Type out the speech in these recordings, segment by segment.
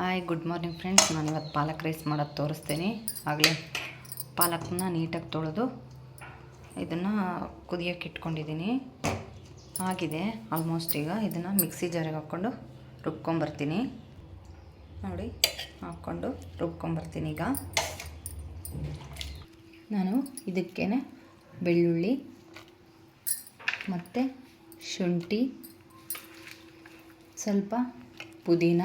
Hi good morning friends ನಾನು ಇವತ್ತು ಪಾಲಕ್ rice ಮಾಡೋದು ತೋರಿಸ್ತೀನಿ. ಆಗಲೇ ಪಾಲಕ್ನ ನೀಟಾಗಿ ತೊಳೆದು ಇದನ್ನು ಕುದಿಯೋಕೆ ಇಟ್ಕೊಂಡಿದ್ದೀನಿ ಆಗಿದೆ ಆಲ್ಮೋಸ್ಟ್ ಈಗ ಇದನ್ನು ಮಿಕ್ಸಿ ಜಾರಿಗೆ ಹಾಕ್ಕೊಂಡು ರುಬ್ಕೊಂಬರ್ತೀನಿ. ನೋಡಿ, ಹಾಕ್ಕೊಂಡು ರುಬ್ಕೊಂಬರ್ತೀನಿ ಈಗ. ನಾನು ಇದಕ್ಕೇ ಬೆಳ್ಳುಳ್ಳಿ ಮತ್ತು ಶುಂಠಿ, ಸ್ವಲ್ಪ ಪುದೀನ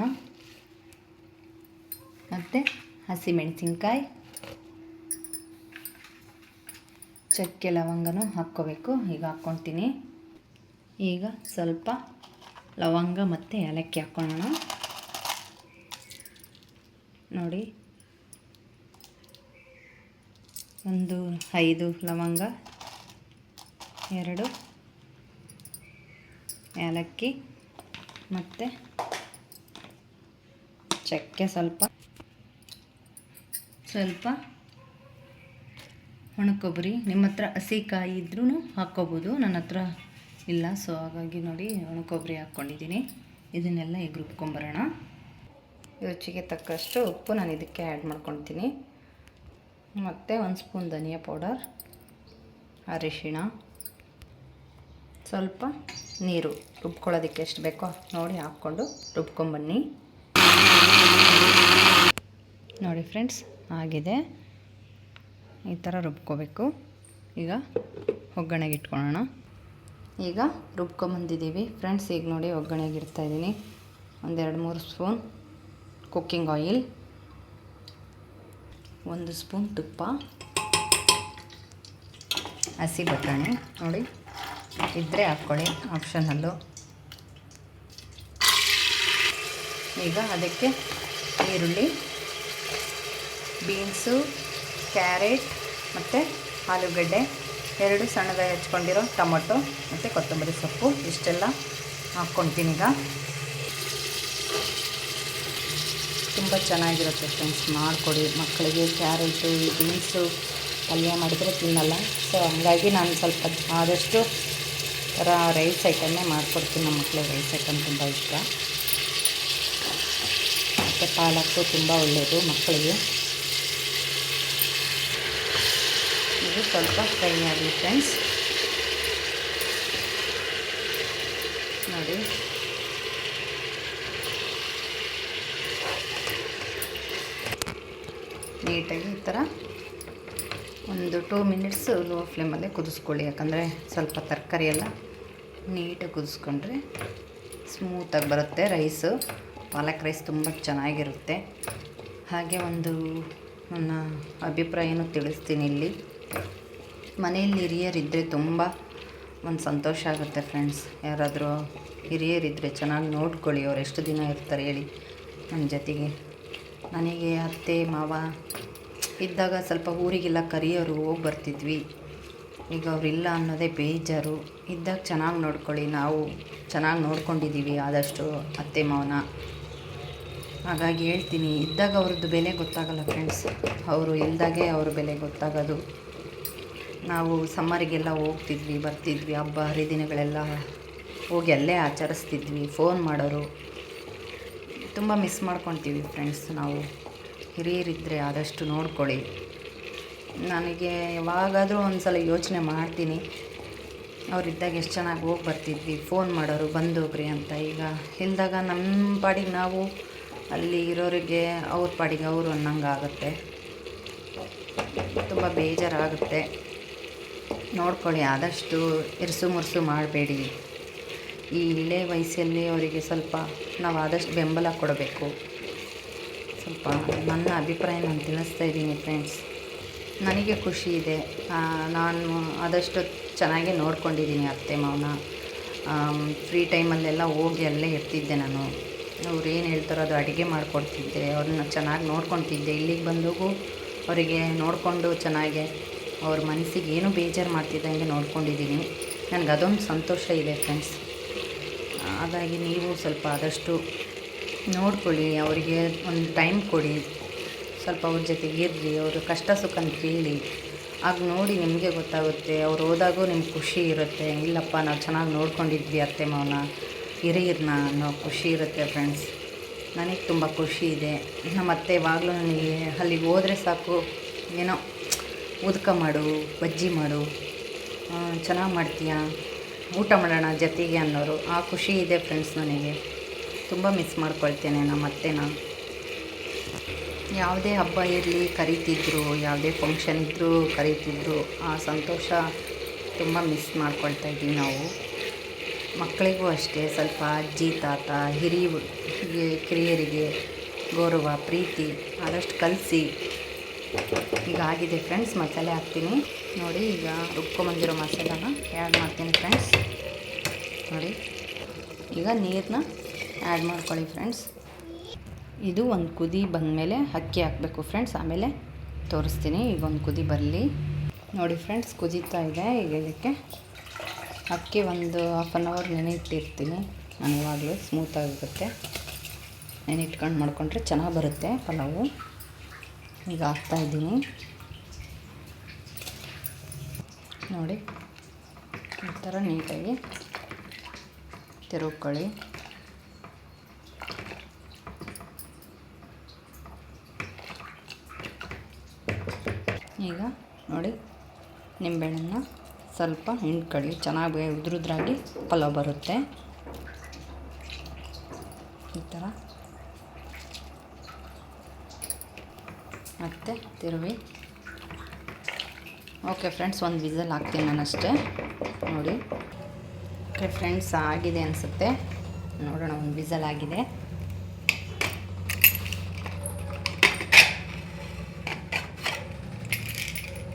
ಮತ್ತು ಹಸಿಮೆಣಸಿನ್ಕಾಯಿ, ಚಕ್ಕೆ ಲವಂಗನೂ ಹಾಕ್ಕೋಬೇಕು. ಈಗ ಹಾಕ್ಕೊಳ್ತೀನಿ. ಈಗ ಸ್ವಲ್ಪ ಲವಂಗ ಮತ್ತು ಏಲಕ್ಕಿ ಹಾಕ್ಕೊಳ್ಳೋಣ. ನೋಡಿ. ಒಂದು ಐದು ಲವಂಗ, ಎರಡು ಏಲಕ್ಕಿ ಮತ್ತು ಚಕ್ಕೆ ಸ್ವಲ್ಪ ಸ್ವಲ್ಪ ಒಣಕೊಬ್ಬರಿ. ನಿಮ್ಮ ಹತ್ರ ಹಸಿ ಕಾಯಿ ಇದ್ರೂ ಹಾಕ್ಕೋಬೋದು. ನನ್ನ ಹತ್ರ ಇಲ್ಲ ಸೊ ಹಾಗಾಗಿ ನೋಡಿ ಒಣಕೊಬ್ಬರಿ ಹಾಕ್ಕೊಂಡಿದ್ದೀನಿ. ಇದನ್ನೆಲ್ಲ ಈಗ ರುಬ್ಕೊಂಬರೋಣ ರುಚಿಗೆ ತಕ್ಕಷ್ಟು ಉಪ್ಪು ನಾನು ಇದಕ್ಕೆ ಆ್ಯಡ್ ಮಾಡ್ಕೊಳ್ತೀನಿ. ಮತ್ತು ಒಂದು ಸ್ಪೂನ್ ಧನಿಯಾ ಪೌಡರ್, ಅರಿಶಿಣ, ಸ್ವಲ್ಪ ನೀರು ರುಬ್ಕೊಳ್ಳೋದಕ್ಕೆ ಎಷ್ಟು ಬೇಕೋ ನೋಡಿ ಹಾಕ್ಕೊಂಡು ರುಬ್ಕೊಂಬನ್ನಿ. ನೋಡಿ ಫ್ರೆಂಡ್ಸ್, ಆಗಿದೆ. ಈ ಥರ ರುಬ್ಕೋಬೇಕು. ಈಗ ಒಗ್ಗರಣೆಗೆ ಇಟ್ಕೊಳ್ಳೋಣ. ಈಗ ರುಬ್ಕೊಂಬಂದಿದ್ದೀವಿ. ಫ್ರೆಂಡ್ಸ್, ಈಗ ನೋಡಿ ಒಗ್ಗರಣೆಗೆ ಇಡ್ತಾಯಿದ್ದೀನಿ ಒಂದೆರಡು, ಮೂರು ಸ್ಪೂನ್ ಕುಕ್ಕಿಂಗ್ ಆಯಿಲ್. ಒಂದು ಸ್ಪೂನ್ ತುಪ್ಪ. ಹಸಿ ಬಟಾಣಿ. ನೋಡಿ ಇದ್ದರೆ ಹಾಕ್ಕೊಳ್ಳಿ ಆಪ್ಷನಲ್ಲು ಈಗ ಅದಕ್ಕೆ ಈರುಳ್ಳಿ ಬೀನ್ಸು, ಕ್ಯಾರೆಟ್ ಮತ್ತು ಆಲೂಗಡ್ಡೆ. ಎರಡು ಸಣ್ಣದಾಗಿ ಹಚ್ಕೊಂಡಿರೋ ಟೊಮೊಟೊ ಮತ್ತು ಕೊತ್ತಂಬರಿ ಸೊಪ್ಪು. ಇಷ್ಟೆಲ್ಲ ಹಾಕ್ಕೊಳ್ತೀನಿ ಈಗ. ತುಂಬ ಚೆನ್ನಾಗಿರುತ್ತೆ ಫ್ರೆಂಡ್ಸ್ ಮಾಡಿಕೊಡಿ. ಮಕ್ಕಳಿಗೆ ಕ್ಯಾರೆಟು, ಬೀನ್ಸು ಪಲ್ಯ ಮಾಡಿದರೆ ತಿನ್ನಲ್ಲ. ಸೊ ಹಂಗಾಗಿ ನಾನು ಸ್ವಲ್ಪ ಆದಷ್ಟು ಥರ ರೈಸ್ ಐಟಮ್ಮೇ ಮಾಡಿಕೊಡ್ತೀನಿ. ನಮ್ಮ ಮಕ್ಕಳಿಗೆ ರೈಸ್ ಐಟಮ್ ತುಂಬ ಇಷ್ಟ. ಮತ್ತು ಪಾಲಕ್ಕು ತುಂಬ ಒಳ್ಳೆಯದು ಮಕ್ಕಳಿಗೆ. ಇದು ಸ್ವಲ್ಪ ಫ್ರೈ ಆಗಲಿ ಫ್ರೆಂಡ್ಸ್ ನೋಡಿ. ನೀಟಾಗಿ ಈ ಥರ ಒಂದು ಟೂ ಮಿನಿಟ್ಸು ಲೋ ಫ್ಲೇಮಲ್ಲೇ ಕುದಿಸ್ಕೊಳ್ಳಿ, ಯಾಕಂದರೆ ಸ್ವಲ್ಪ ತರಕಾರಿ ಎಲ್ಲ ನೀಟಾಗಿ ಕುದಿಸ್ಕೊಂಡ್ರೆ ಸ್ಮೂತಾಗಿ ಬರುತ್ತೆ. ರೈಸು ಪಾಲಕ್ ರೈಸ್ ತುಂಬ ಚೆನ್ನಾಗಿರುತ್ತೆ. ಹಾಗೆ ಒಂದು ನನ್ನ ಅಭಿಪ್ರಾಯನೂ ತಿಳಿಸ್ತೀನಿ ಇಲ್ಲಿ. ಮನೆಯಲ್ಲಿ ಹಿರಿಯರಿದ್ದರೆ ತುಂಬ ಒಂದು ಸಂತೋಷ ಆಗುತ್ತೆ ಫ್ರೆಂಡ್ಸ್. ಯಾರಾದರೂ ಹಿರಿಯರಿದ್ದರೆ ಚೆನ್ನಾಗಿ ನೋಡ್ಕೊಳ್ಳಿ, ಅವ್ರು ಎಷ್ಟು ದಿನ ಇರ್ತಾರೆ ಹೇಳಿ ನನ್ನ ಜೊತೆಗೆ. ನನಗೆ ಅತ್ತೆ, ಮಾವ ಇದ್ದಾಗ ಸ್ವಲ್ಪ ಊರಿಗೆಲ್ಲ ಕರಿಯೋರು ಹೋಗಿ ಬರ್ತಿದ್ವಿ. ಈಗ ಅವರಿಲ್ಲ ಅನ್ನೋದೇ ಬೇಜಾರು. ಇದ್ದಾಗ ಚೆನ್ನಾಗಿ ನೋಡ್ಕೊಳ್ಳಿ, ನಾವು ಚೆನ್ನಾಗಿ ನೋಡ್ಕೊಂಡಿದ್ದೀವಿ ಆದಷ್ಟು ಅತ್ತೆ, ಮಾವನ. ಹಾಗಾಗಿ ಹೇಳ್ತೀನಿ, ಇದ್ದಾಗ ಅವ್ರದ್ದು ಬೆಲೆ ಗೊತ್ತಾಗಲ್ಲ ಫ್ರೆಂಡ್ಸ್. ಅವರು ಇಲ್ದಾಗೆ ಅವ್ರ ಬೆಲೆ ಗೊತ್ತಾಗೋದು. ನಾವು ಸಮ್ಮರಿಗೆಲ್ಲ ಹೋಗ್ತಿದ್ವಿ, ಬರ್ತಿದ್ವಿ, ಹಬ್ಬ, ಹರಿದಿನಗಳೆಲ್ಲ ಹೋಗಿ ಅಲ್ಲೇ ಆಚರಿಸ್ತಿದ್ವಿ ಫೋನ್ ಮಾಡೋರು. ತುಂಬ ಮಿಸ್ ಮಾಡ್ಕೊತೀವಿ ಫ್ರೆಂಡ್ಸ್ ನಾವು. ಹಿರಿಯರಿದ್ದರೆ ಆದಷ್ಟು ನೋಡ್ಕೊಳ್ಳಿ. ನನಗೆ ಯಾವಾಗಾದರೂ ಒಂದು ಸಲ ಯೋಚನೆ ಮಾಡ್ತೀನಿ. ಅವರಿದ್ದಾಗ ಎಷ್ಟು ಚೆನ್ನಾಗಿ ಹೋಗಿ ಬರ್ತಿದ್ವಿ ಫೋನ್ ಮಾಡೋರು, ಬಂದೋಗ್ರಿ ಅಂತ. ಈಗ ಇಲ್ದಾಗ ನಮ್ಮ ಪಾಡಿಗೆ ನಾವು ಅಲ್ಲಿ ಇರೋರಿಗೆ ಅವ್ರ ಪಾಡಿಗೆ ಅವರು ಅನ್ನಂಗೆ ಆಗುತ್ತೆ ತುಂಬ ಬೇಜಾರಾಗುತ್ತೆ. ನೋಡ್ಕೊಳ್ಳಿ, ಆದಷ್ಟು ಇರಸು ಮುರುಸು ಮಾಡಬೇಡಿ. ಈ ಇಳೆ ವಯಸ್ಸಲ್ಲಿ ಅವರಿಗೆ ಸ್ವಲ್ಪ ನಾವು ಆದಷ್ಟು ಬೆಂಬಲ ಕೊಡಬೇಕು. ಸ್ವಲ್ಪ ನನ್ನ ಅಭಿಪ್ರಾಯ ನಾನು ತಿಳಿಸ್ತಾ ಇದ್ದೀನಿ ಫ್ರೆಂಡ್ಸ್. ನನಗೆ ಖುಷಿ ಇದೆ. ನಾನು ಆದಷ್ಟು ಚೆನ್ನಾಗಿ ನೋಡ್ಕೊಂಡಿದ್ದೀನಿ ಅತ್ತೆ, ಮಾವನ. ಫ್ರೀ ಟೈಮಲ್ಲೆಲ್ಲ ಹೋಗಿ ಅಲ್ಲೇ ಇರ್ತಿದ್ದೆ ನಾನು. ಅವ್ರು ಏನು ಹೇಳ್ತಾರೋ ಅದು ಅಡುಗೆ ಮಾಡಿಕೊಡ್ತಿದ್ದೆ. ಅವ್ರನ್ನ ಚೆನ್ನಾಗಿ ನೋಡ್ಕೊತಿದ್ದೆ ಇಲ್ಲಿಗೆ ಬಂದಾಗೂ ಅವರಿಗೆ ನೋಡಿಕೊಂಡು ಚೆನ್ನಾಗೆ ಅವ್ರ ಮನಸ್ಸಿಗೆ ಏನೂ ಬೇಜಾರು ಮಾಡ್ತಿದ್ದಂಗೆ ನೋಡ್ಕೊಂಡಿದ್ದೀನಿ. ನನಗೆ ಅದೊಂದು ಸಂತೋಷ ಇದೆ ಫ್ರೆಂಡ್ಸ್ ಹಾಗಾಗಿ ನೀವು ಸ್ವಲ್ಪ ಆದಷ್ಟು ನೋಡ್ಕೊಳ್ಳಿ, ಅವರಿಗೆ ಒಂದು ಟೈಮ್ ಕೊಡಿ. ಸ್ವಲ್ಪ ಅವ್ರ ಜೊತೆಗೆ ಇರಲಿ, ಅವರು ಕಷ್ಟ ಸುಖನ ಕೇಳಿ. ಆಗ ನೋಡಿ ನಿಮಗೆ ಗೊತ್ತಾಗುತ್ತೆ, ಅವ್ರು ಹೋದಾಗೂ ನಿಮ್ಗೆ ಖುಷಿ ಇರುತ್ತೆ. ಇಲ್ಲಪ್ಪ, ನಾವು ಚೆನ್ನಾಗಿ ನೋಡ್ಕೊಂಡಿದ್ವಿ ಅತ್ತೆ ಮಾವನ ಹಿರಿಯರನ್ನ ಅನ್ನೋ ಖುಷಿ ಇರುತ್ತೆ ಫ್ರೆಂಡ್ಸ್ ನನಗೆ ತುಂಬ ಖುಷಿ ಇದೆ. ನಮ್ಮ ಅತ್ತೆ ಯಾವಾಗಲೂ ನನಗೆ ಅಲ್ಲಿಗೆ ಹೋದರೆ ಸಾಕು. ಏನೋ ಉದ್ಕ ಮಾಡು, ಬಜ್ಜಿ ಮಾಡು ಚೆನ್ನಾಗಿ ಮಾಡ್ತೀಯಾ? ಊಟ ಮಾಡೋಣ ಜೊತೆಗೆ ಅನ್ನೋರು. ಆ ಖುಷಿ ಇದೆ ಫ್ರೆಂಡ್ಸ್ ನನಗೆ ತುಂಬ ಮಿಸ್ ಮಾಡ್ಕೊಳ್ತೇನೆ ನಮ್ಮ ಅತ್ತೆನ. ಯಾವುದೇ ಹಬ್ಬ ಇರಲಿ, ಕರಿತಿದ್ರು, ಯಾವುದೇ ಫಂಕ್ಷನ್ ಇದ್ದರೂ ಕರಿತಿದ್ರು, ಆ ಸಂತೋಷ ತುಂಬ ಮಿಸ್ ಮಾಡ್ಕೊಳ್ತಾ ಇದ್ದೀವಿ ನಾವು. ಮಕ್ಕಳಿಗೂ ಅಷ್ಟೇ ಸ್ವಲ್ಪ ಅಜ್ಜಿ, ತಾತ ಹಿರಿಯ ಕಿರಿಯರಿಗೆ ಗೌರವ, ಪ್ರೀತಿ, ಆದಷ್ಟು ಕಲಿಸಿ ಈಗ ಆಗಿದೆ ಫ್ರೆಂಡ್ಸ್ ಮಸಾಲೆ ಹಾಕ್ತೀನಿ. ನೋಡಿ, ಈಗ ರುಬ್ಕೊಂಬಂದಿರೋ ಮಸಾಲಾನ ಆ್ಯಡ್ ಮಾಡ್ತೀನಿ ಫ್ರೆಂಡ್ಸ್ ನೋಡಿ, ಈಗ ನೀರನ್ನ ಆ್ಯಡ್ ಮಾಡ್ಕೊಳ್ಳಿ ಫ್ರೆಂಡ್ಸ್ ಇದು ಒಂದು ಕುದಿ ಬಂದಮೇಲೆ ಅಕ್ಕಿ ಹಾಕಬೇಕು ಫ್ರೆಂಡ್ಸ್ ಆಮೇಲೆ ತೋರಿಸ್ತೀನಿ, ಈಗ ಒಂದು ಕುದಿ ಬರಲಿ. ನೋಡಿ ಫ್ರೆಂಡ್ಸ್ ಕುದೀತಾ ಇದೆ ಈಗ ಇದಕ್ಕೆ. ಅಕ್ಕಿ ಒಂದು ಹಾಫ್ ಆನ್ ಅವರ್ ನೆನೆ ಇಟ್ಟಿರ್ತೀನಿ ನಾನು ಇವಾಗಲೂ ಸ್ಮೂತಾಗಿರುತ್ತೆ ನೆನೆ ಇಟ್ಕೊಂಡು ಮಾಡ್ಕೊಂಡ್ರೆ ಚೆನ್ನಾಗಿ ಬರುತ್ತೆ ಪಲಾವು. ಈಗ ಹಾಕ್ತಾಯಿದ್ದೀನಿ ನೋಡಿ, ಈ ಥರ ನೀಟಾಗಿ ತಿರುಗ್ಕೊಳ್ಳಿ. ಈಗ ನೋಡಿ, ನಿಂಬೆಹಣ್ಣನ್ನ ಸ್ವಲ್ಪ ಹಿಂಡ್ಕೊಳ್ಳಿ. ಚೆನ್ನಾಗಿ ಉದುರುದ್ರಾಗಿ ಪಲಾವ್ ಬರುತ್ತೆ. ಈ ಥರ ಮತ್ತು ತಿರುವಿ. ಓಕೆ ಫ್ರೆಂಡ್ಸ್ ಒಂದು ವಿಸಲ್ ಹಾಕ್ತೀನಿ ನಾನು ಅಷ್ಟೇ ನೋಡಿ. ಓಕೆ ಫ್ರೆಂಡ್ಸ್ ಆಗಿದೆ ಅನಿಸುತ್ತೆ. ನೋಡೋಣ, ಒಂದು ವಿಸಲ್ ಆಗಿದೆ.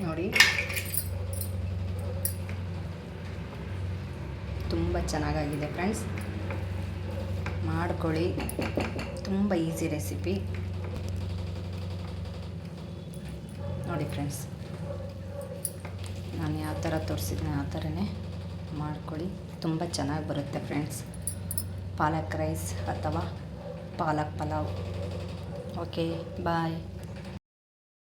ನೋಡಿ. ತುಂಬ ಚೆನ್ನಾಗಾಗಿದೆ ಫ್ರೆಂಡ್ಸ್ ಮಾಡ್ಕೊಳ್ಳಿ. ತುಂಬ ಈಸಿ ರೆಸಿಪಿ ನೋಡಿ ಫ್ರೆಂಡ್ಸ್ ನಾನು ಯಾವ ಥರ ತೋರಿಸಿದ್ನೆ ಆ ಥರನೇ ಮಾಡ್ಕೊಳ್ಳಿ. ತುಂಬ ಚೆನ್ನಾಗಿ ಬರುತ್ತೆ ಫ್ರೆಂಡ್ಸ್ ಪಾಲಕ್ ರೈಸ್ ಅಥವಾ ಪಾಲಕ್ ಪಲಾವ್. Okay bye